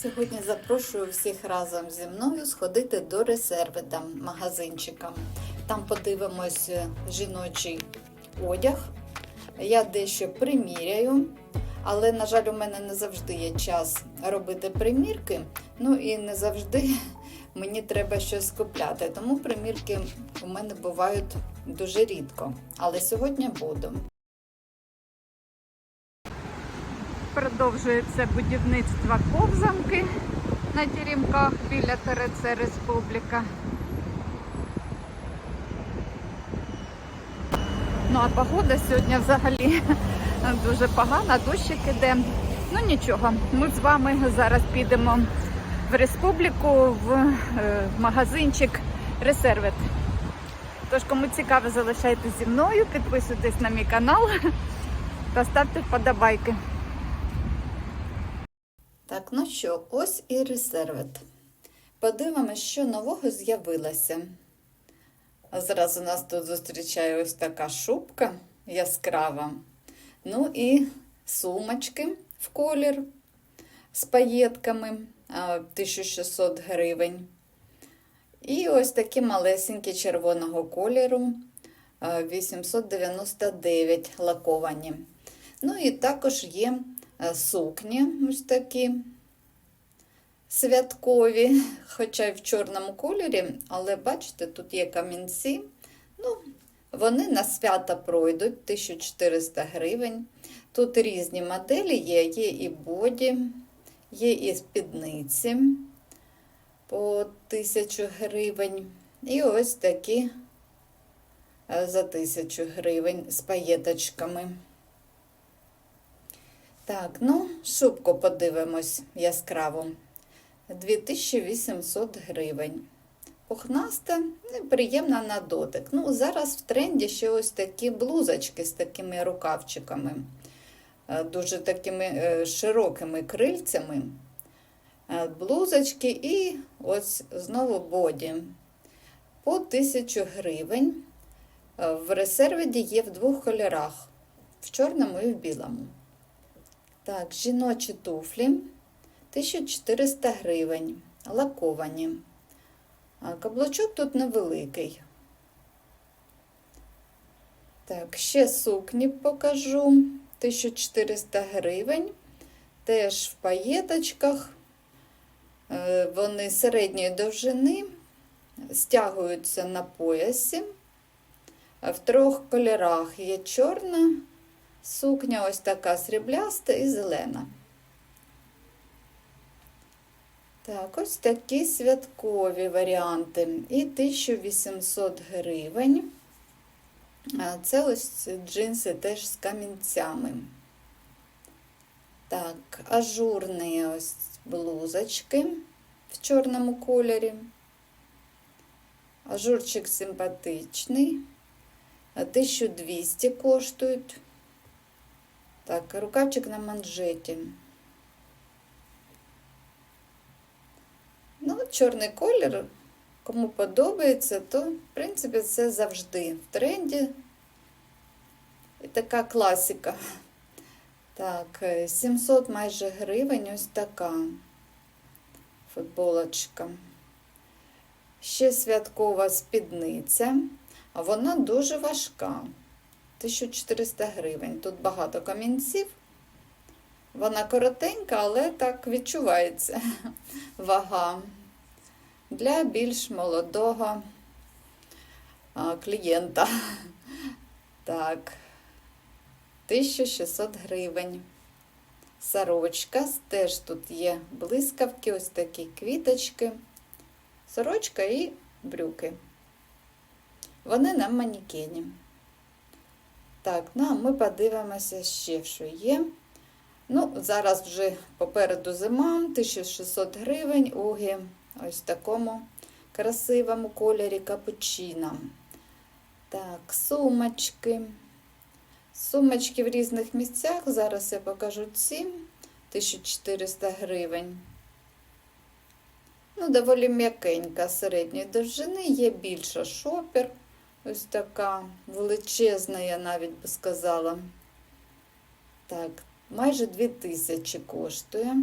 Сьогодні запрошую всіх разом зі мною сходити до ресервида магазинчика. Там подивимось е, жіночий одяг. Я дещо приміряю, але, на жаль, у мене не завжди є час робити примірки. Ну і не завжди мені треба щось купляти. Тому примірки у мене бувають дуже рідко. Але сьогодні буду. Продовжується будівництво ковзанки на Теремках біля ТРЦ Республіка. Ну а погода сьогодні взагалі дуже погана, дощик іде. Ну нічого, ми з вами зараз підемо в республіку в е, магазинчик Ресервит. Тож, кому цікаво, залишайтесь зі мною, підписуйтесь на мій канал та ставте вподобайки. Так, ну що, ось і ресервит. Подивимось, що нового з'явилося. Зразу нас тут зустрічає ось така шубка яскрава. Ну і сумочки в колір з паєтками 1600 гривень. І ось такі малесенькі червоного кольору 899 лаковані. Ну і також є сукні ось такі святкові, хоча й в чорному кольорі, але бачите, тут є камінці. Ну, вони на свята пройдуть 1400 гривень. Тут різні моделі є, є і боді, є і спідниці по 1000 гривень. І ось такі е, за 1000 гривень з паєточками. Так, ну, шубку подивимось яскраву. 2800 гривень. Пухнаста, ну, приємна на дотик. Ну, зараз в тренді ще ось такі блузочки з такими рукавчиками, е, дуже такими е, широкими крильцями. Е, Блузочки і ось знову боді. По 1000 гривень. В ресервіді є в двох кольорах: в чорному і в білому. Так, жіночі туфлі 1400 гривень, лаковані. А каблучок тут невеликий. Так, ще сукні покажу. 1400 гривень. Теж в паєточках. Е, Вони середньої довжини, стягуються на поясі. В трьох кольорах є чорна. Сукня ось така срібляста і зелена. Так, ось такі святкові варіанти. І 1800 гривень. А Це ось джинси теж з камінцями. Так, ажурні ось блузочки в чорному кольорі. Ажурчик симпатичний. 1200 коштують. Так, рукавчик на манжеті. Ну, чорний колір, кому подобається, то, в принципі, це завжди в тренді. І така класика. Так, 700 майже гривень, ось така футболочка. Ще святкова спідниця, а вона дуже важка. 1400 гривень. Тут багато камінців. Вона коротенька, але так відчувається вага для більш молодого клієнта. Так, 1600 гривень. Сорочка, теж тут є блискавки, ось такі квіточки, сорочка і брюки. Вони на манікені. Так, ну ми подивимося ще, що є. Ну, зараз вже попереду зима, 1600 гривень, уги ось в такому красивому кольорі капучино. Так, сумочки. Сумочки в різних місцях. Зараз я покажу ці 1400 гривень. Ну, доволі м'якенька середньої довжини, є більша шопер. Ось така величезна, я навіть би сказала. Так, майже 2000 коштує.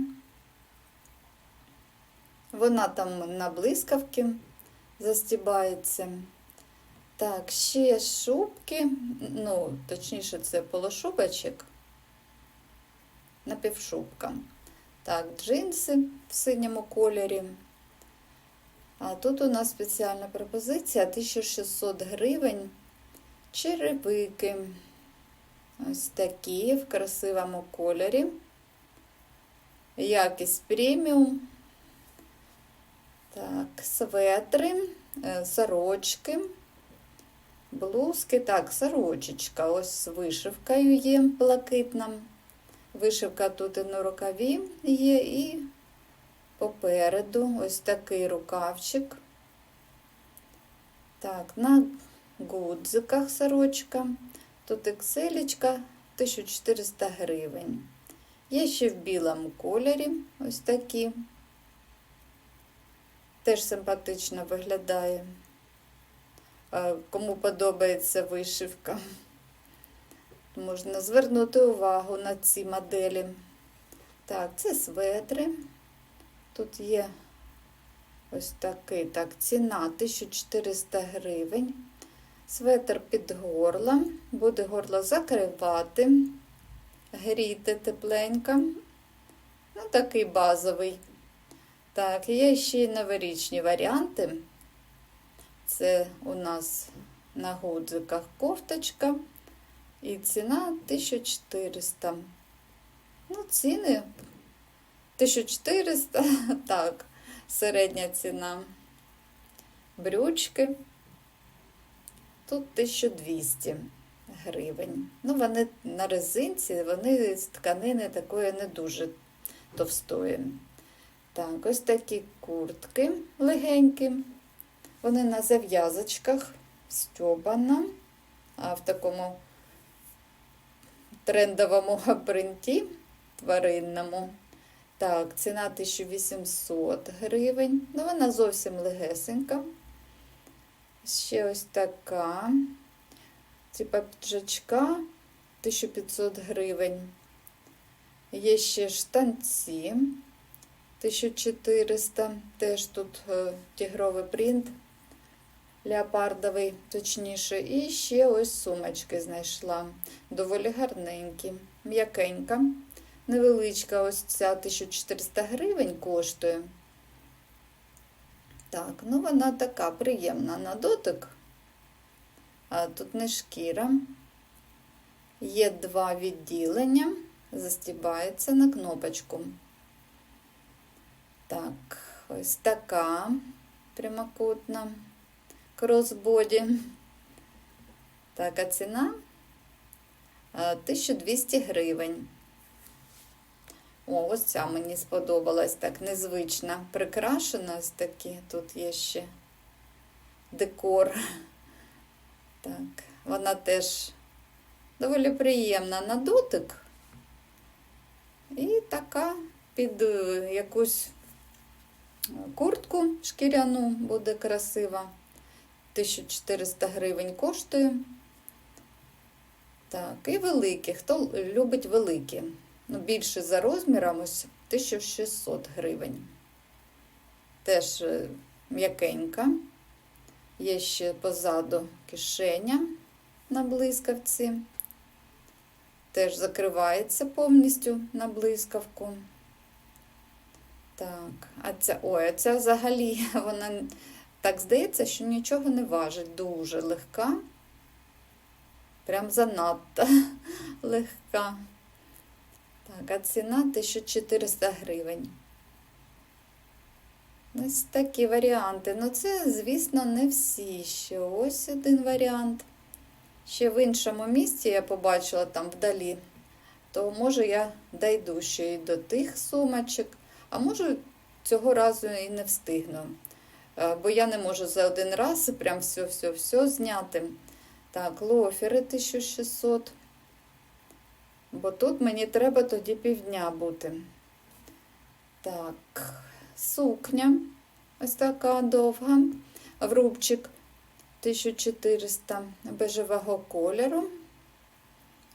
Вона там на блискавки застібається. Так, ще шубки, ну, точніше, це полушубочок, напівшубка. Так, джинси в синьому кольорі. А тут у нас спеціальна пропозиція 1600 гривень. Черевики. Ось такі в красивому кольорі. Якість преміум. Так, светри, е, сорочки, блузки. Так, сорочечка. Ось з вишивкою є блакитна. Вишивка тут і на рукаві є, і попереду ось такий рукавчик. Так, на гудзиках сорочка. Тут екселечка 1400 гривень. Є ще в білому кольорі ось такі. Теж симпатично виглядає. Кому подобається вишивка, можна звернути увагу на ці моделі. Так, це светри. Тут є ось такий, так, ціна 1400 гривень. Светр під горло, буде горло закривати, гріти тепленько. Ну, такий базовий. Так, є ще й новорічні варіанти. Це у нас на гудзиках кофточка і ціна 1400. Ну, ціни 1400, так, середня ціна. Брючки. Тут 1200 гривень. Ну, вони на резинці, вони з тканини такої не дуже товстої. Так, ось такі куртки легенькі. Вони на зав'язочках стьобана, а в такому трендовому принті тваринному. Так, ціна 1800 гривень. Ну, вона зовсім легесенька. Ще ось така. Типа піджачка 1500 гривень. Є ще штанці 1400. Теж тут е, тігровий принт, леопардовий, точніше. І ще ось сумочки знайшла. Доволі гарненькі, м'якенька. Невеличка, ось ця 1400 гривень коштує. Так, ну вона така приємна на дотик. А тут не шкіра. Є два відділення, застібається на кнопочку. Так, ось така прямокутна кросбоді. Так, а ціна 1200 гривень. О, ось ця мені сподобалась так незвична. Прикрашена ось такі. Тут є ще декор. Так, вона теж доволі приємна на дотик. І така під е, якусь куртку шкіряну буде красива. 1400 гривень коштує. Так, і великі. Хто любить великі? Ну, більше за розміром, ось 1600 гривень. Теж е, м'якенька. Є ще позаду кишеня на блискавці. Теж закривається повністю на блискавку. Так, а ця, ой, а ця взагалі, вона так здається, що нічого не важить. Дуже легка. Прям занадто легка. Так, а ціна 1400 гривень. Ось такі варіанти. Ну, це, звісно, не всі. Ще ось один варіант. Ще в іншому місці я побачила там вдалі, то може я дойду ще й до тих сумочок, а може цього разу і не встигну. Е, Бо я не можу за один раз прям все-все-все зняти. Так, лофери 1600. Бо тут мені треба тоді півдня бути. Так, сукня ось така довга, в рубчик 1400 бежевого кольору.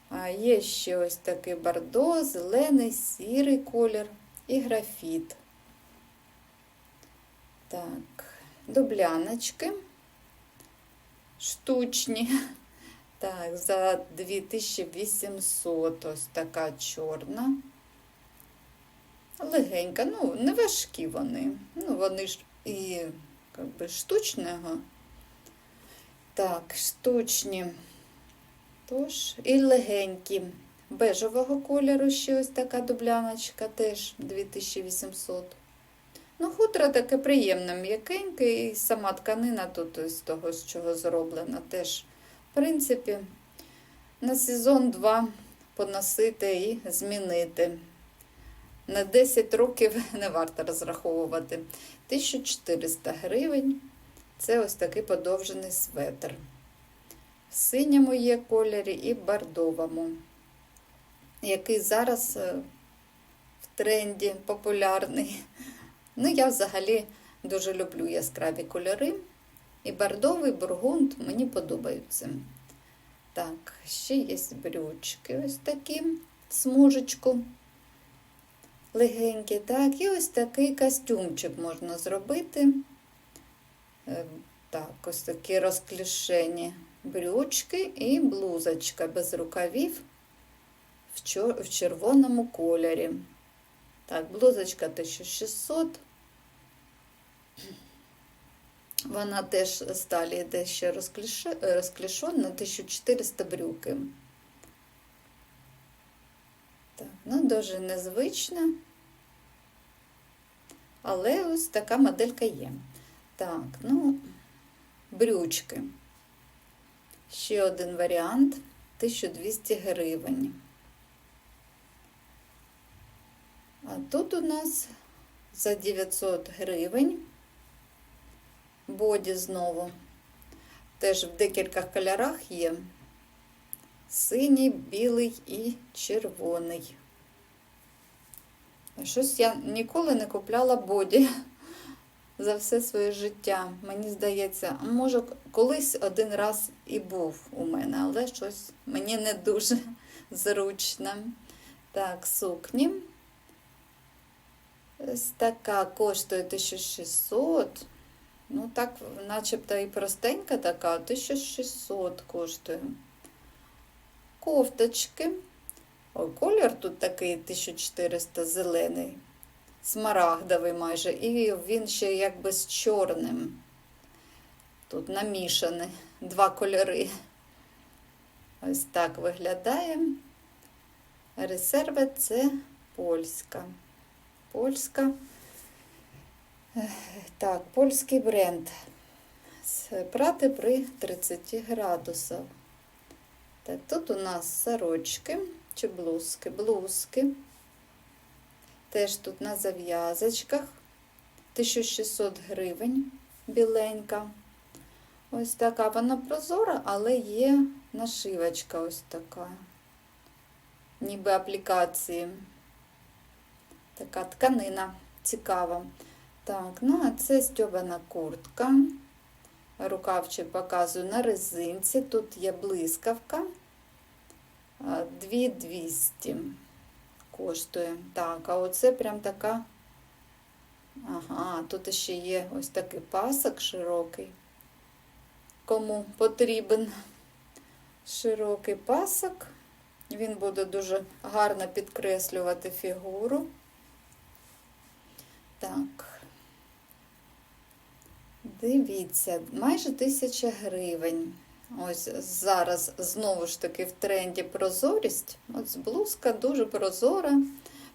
А є ще ось такий бордо, зелений, сірий колір і графіт. Так, дубляночки. Штучні. Так, за 2800 ось така чорна. Легенька, ну, не важкі вони. Ну, вони ж і як би, штучного. Так, штучні. Тож, і легенькі. Бежевого кольору ще ось така дубляночка, теж 2800. Ну, хутро таке приємне, м'якеньке, і сама тканина тут з того, з чого зроблена, теж, в принципі, на сезон 2 поносити і змінити. На 10 років не варто розраховувати. 1400 гривень. Це ось такий подовжений светр. В синьому є кольорі і бордовому, який зараз е, в тренді популярний. Ну, я взагалі дуже люблю яскраві кольори. І бордовий, бургунд мені подобаються. Так, ще є брючки ось такі, смужечку. Легенькі, так, і ось такий костюмчик можна зробити. Е, Так, ось такі розклішені брючки і блузочка без рукавів в червоному кольорі. Так, блузочка 1600. Вона теж сталі йде ще розклішена, 1400 брюки. Так, ну дуже незвична. Але ось така моделька є. Так, ну, брючки. Ще один варіант 1200 гривень. А тут у нас за 900 гривень боді знову. Теж в декілька кольорах є. Синій, білий і червоний. Щось я ніколи не купляла боді за все своє життя. Мені здається, може, колись один раз і був у мене, але щось мені не дуже зручно. Так, сукні. Ось така коштує 1600. Ну, так, начебто і простенька така, 1600 коштує. Кофточки. Ой, колір тут такий 1400 зелений, смарагдовий майже, і він ще якби з чорним. Тут намішані два кольори. Ось так виглядає. Резерве це польська. Польська. Так, польський бренд. Прати при 30 градусах. Так, тут у нас сорочки чи блузки, блузки. Теж тут на зав'язочках. 1600 гривень біленька. Ось така вона прозора, але є нашивочка ось така. Ніби аплікації. Така тканина цікава. Так, ну а це стьобана куртка. Рукавчик показую на резинці. Тут є блискавка. А, 2200 коштує. Так, а оце прям така. Ага, тут ще є ось такий пасок широкий. Кому потрібен широкий пасок. Він буде дуже гарно підкреслювати фігуру. Так. Дивіться, майже тисяча гривень. Ось зараз знову ж таки в тренді прозорість. Ось блузка дуже прозора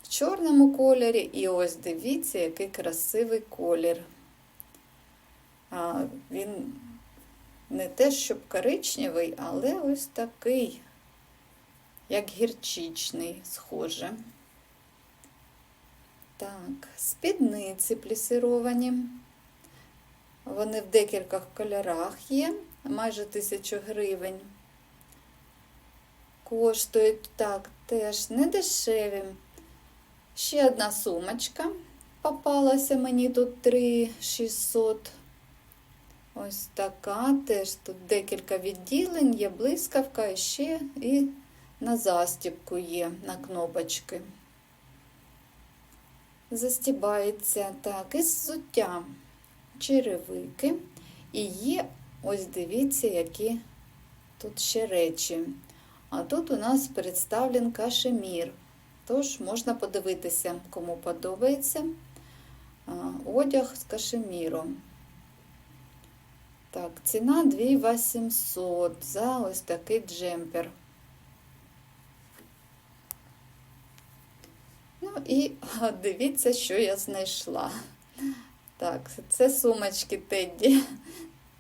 в чорному кольорі. І ось дивіться, який красивий колір. А, він не те, щоб коричневий, але ось такий, як гірчичний, схоже. Так, спідниці плісировані. Вони в декількох кольорах є, майже тисячу гривень. Коштують так теж не дешеві. Ще одна сумочка попалася мені тут 3600. Ось така, теж тут декілька відділень, є блискавка і ще і на застібку є на кнопочки. Застібається так, і взуття. Черевики. І є, ось дивіться, які тут ще речі. А тут у нас представлен кашемір. Тож можна подивитися, кому подобається одяг з кашеміром. Так, ціна 2800 за ось такий джемпер. Ну і дивіться, що я знайшла. Так, це сумочки Тедді.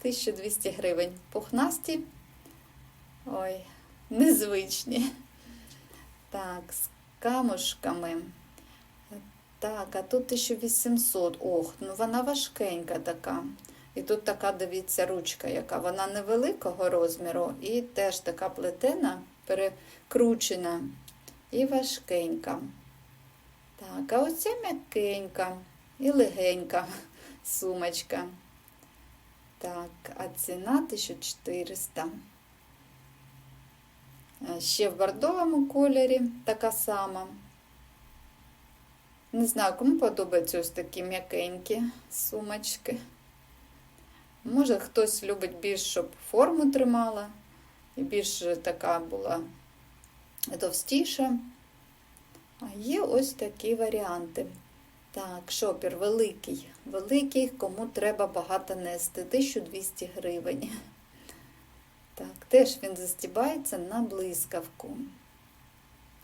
1200 гривень. Пухнасті. Ой, незвичні. Так, з камушками. Так, а тут 1800. Ох, ну вона важкенька така. І тут така, дивіться, ручка, яка вона невеликого розміру, і теж така плетена, перекручена і важкенька. Так, а оця м'якенька і легенька сумочка. Так, а ціна 1400. Ще в бордовому кольорі така сама. Не знаю, кому подобаються ось такі м'якенькі сумочки. Може, хтось любить більш, щоб форму тримала, і більш така була товстіша. А є ось такі варіанти. Так, шопір великий. Великий, кому треба багато нести. 1200 гривень. Так, теж він застібається на блискавку.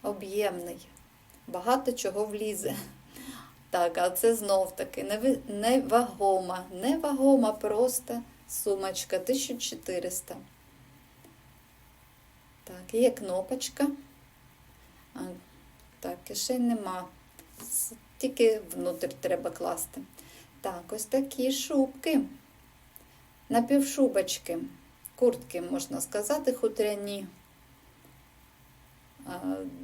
Об'ємний. Багато чого влізе. Так, а це знов таки невагома. Невагома просто сумочка 1400. Так, є кнопочка. А, так, кишень нема. Тільки внутрі треба класти. Так, ось такі шубки. Напівшубочки. Куртки, можна сказати, хутряні.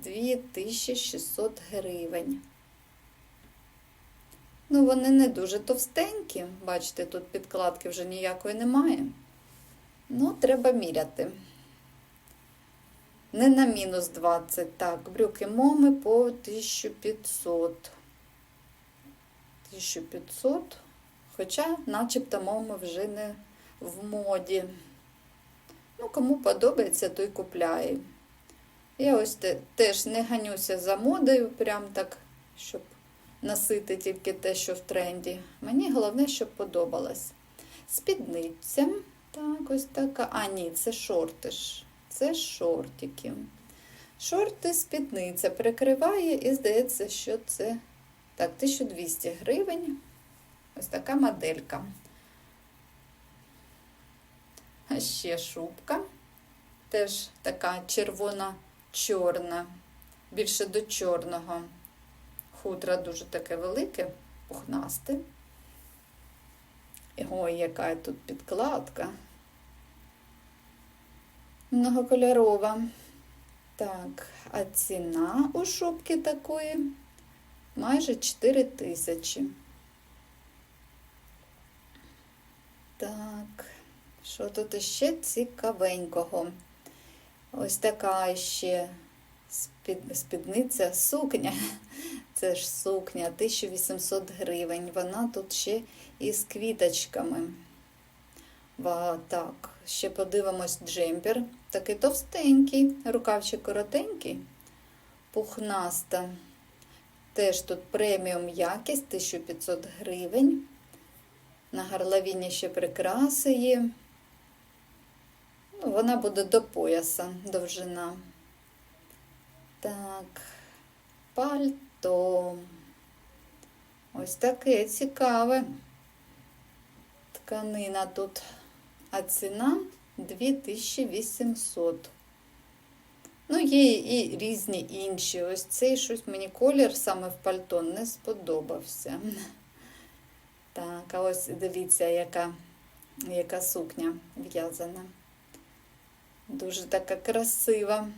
2600 гривень. Ну, вони не дуже товстенькі. Бачите, тут підкладки вже ніякої немає. Ну, треба міряти. Не на мінус 20. Так, брюки моми по 1500. 1500. Хоча, начебто, моми вже не в моді. Ну, кому подобається, той купляє. Я ось те- теж не ганюся за модою, прям так, щоб носити тільки те, що в тренді. Мені головне, щоб подобалось. Спідниця. Так, ось така. А, ні, це шорти ж. Це шортики. Шорти, спідниця прикриває і здається, що це так, 1200 гривень. Ось така моделька. А ще шубка. Теж така червона-чорна, більше до чорного. Хутро дуже таке велике, пухнасте. Ой, яка тут підкладка. Многокольорова. Так, а ціна у шубки такої майже 4 тисячі. Так, що тут ще цікавенького? Ось така ще спідниця, сукня. Це ж сукня 1800 гривень. Вона тут ще із квіточками. Ва, так, ще подивимось джемпер. Такий товстенький, рукавчик коротенький, пухнаста. Теж тут преміум якість 1500 гривень. На горловині ще прикраси є. Ну, вона буде до пояса довжина. Так, пальто. Ось таке цікаве. Тканина тут. А ціна 2800. Ну, є і різні інші. Ось цей щось мені колір саме в пальто не сподобався. Так, а ось дивіться, яка, яка сукня в'язана. Дуже така красива.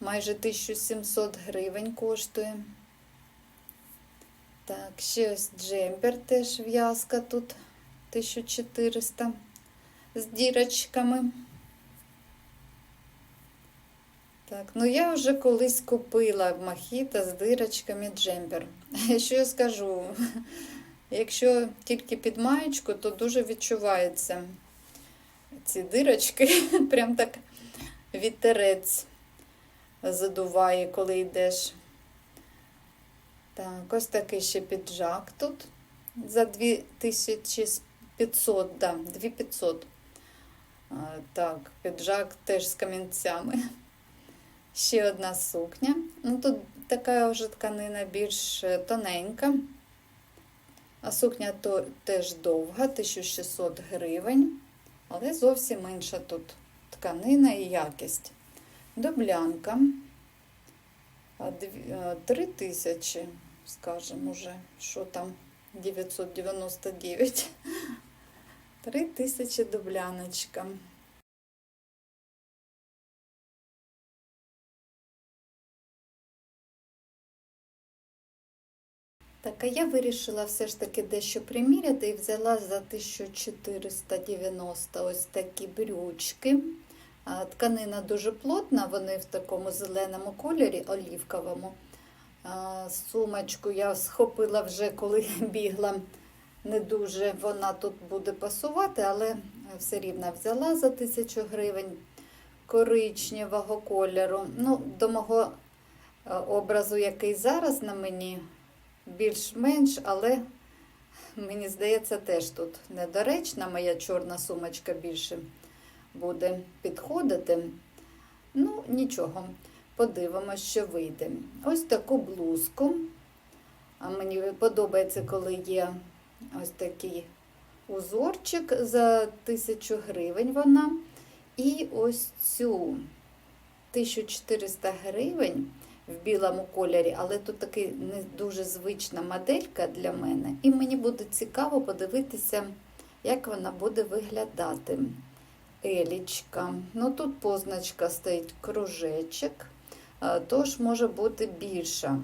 Майже 1700 гривень коштує. Так, ще ось джемпер теж в'язка тут 1400 з дірочками. Так, ну я вже колись купила Махіта з дирочками джемпер. Що я скажу? Якщо тільки під маєчку, то дуже відчуваються ці дирочки. Прям так вітерець задуває, коли йдеш. Так, ось такий ще піджак тут за 2500, да, 2500. Так, піджак теж з камінцями. Ще одна сукня. Ну, тут така вже тканина більш е, тоненька. А сукня то теж довга, 1600 гривень. Але зовсім інша тут тканина і якість. Доблянка. 3 тисячі, скажемо уже, що там 999. 3 тисячі добляночка. Так, а я вирішила все ж таки дещо приміряти і взяла за 1490 ось такі брючки. Тканина дуже плотна, вони в такому зеленому кольорі, олівковому. Сумочку я схопила вже, коли бігла. Не дуже вона тут буде пасувати, але все рівно взяла за 1000 гривень коричневого кольору. Ну, до мого е, образу, який зараз на мені, більш-менш, але мені здається, теж тут недоречна. Моя чорна сумочка більше буде підходити. Ну, нічого, подивимось, що вийде. Ось таку блузку. А мені подобається, коли є ось такий узорчик за 1000 гривень вона. І ось цю 1400 гривень в білому кольорі, але тут такий не дуже звична моделька для мене. І мені буде цікаво подивитися, як вона буде виглядати. Елічка. Ну тут позначка стоїть кружечок, тож може бути більша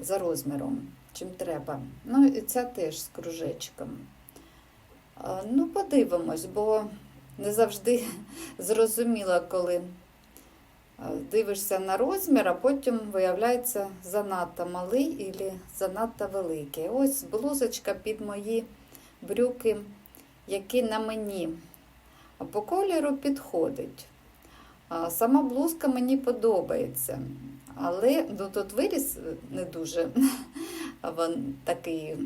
за розміром, чим треба. Ну і ця теж з кружечком. Ну, подивимось, бо не завжди зрозуміла, коли дивишся на розмір, а потім виявляється занадто малий і занадто великий. Ось блузочка під мої брюки, які на мені по кольору підходить. Сама блузка мені подобається, але ну, тут виріс не дуже такий,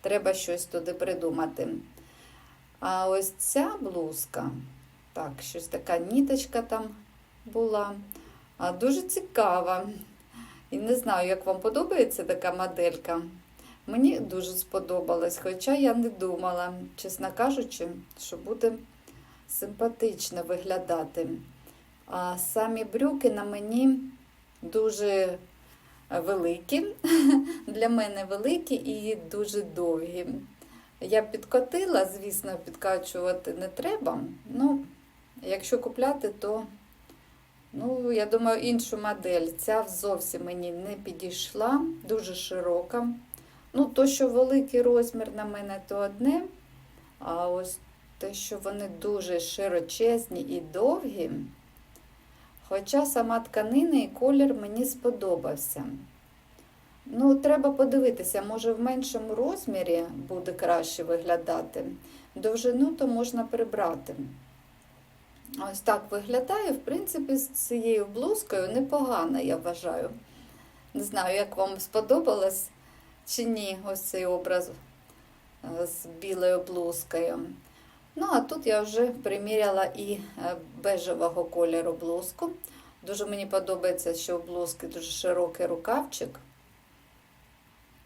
треба щось туди придумати. А ось ця блузка, так, щось така ніточка там була, дуже цікава. І не знаю, як вам подобається така моделька. Мені дуже сподобалось, хоча я не думала, чесно кажучи, що буде симпатично виглядати. А самі брюки на мені дуже великі, для мене великі і дуже довгі. Я підкотила, звісно, підкачувати не треба. Ну, якщо купляти, то, ну, я думаю, іншу модель. Ця зовсім мені не підійшла, дуже широка. Ну, то, що великий розмір на мене, то одне. А ось те, що вони дуже широчезні і довгі. Хоча сама тканина і колір мені сподобався. Ну, треба подивитися, може в меншому розмірі буде краще виглядати. Довжину то можна прибрати. Ось так виглядає, в принципі, з цією блузкою непогано, я вважаю. Не знаю, як вам сподобалось чи ні, ось цей образ е, з білою блузкою. Ну, а тут я вже приміряла і е, бежевого кольору блузку. Дуже мені подобається, що у блузки дуже широкий рукавчик.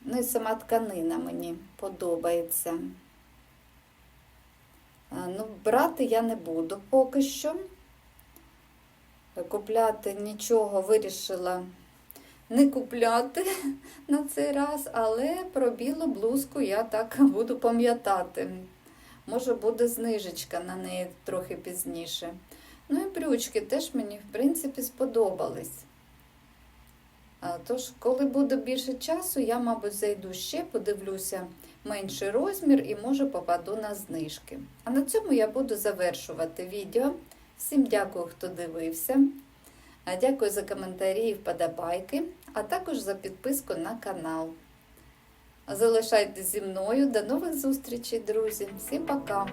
Ну і сама тканина мені подобається. Ну, брати я не буду поки що. Купляти нічого вирішила не купляти на цей раз, але про білу блузку я так буду пам'ятати. Може, буде знижечка на неї трохи пізніше. Ну і брючки теж мені, в принципі, сподобались. Тож, коли буде більше часу, я, мабуть, зайду ще, подивлюся менший розмір і, може, попаду на знижки. А на цьому я буду завершувати відео. Всім дякую, хто дивився. Дякую за коментарі і вподобайки, а також за підписку на канал. Залишайтесь зі мною. До нових зустрічей, друзі. Всім пока!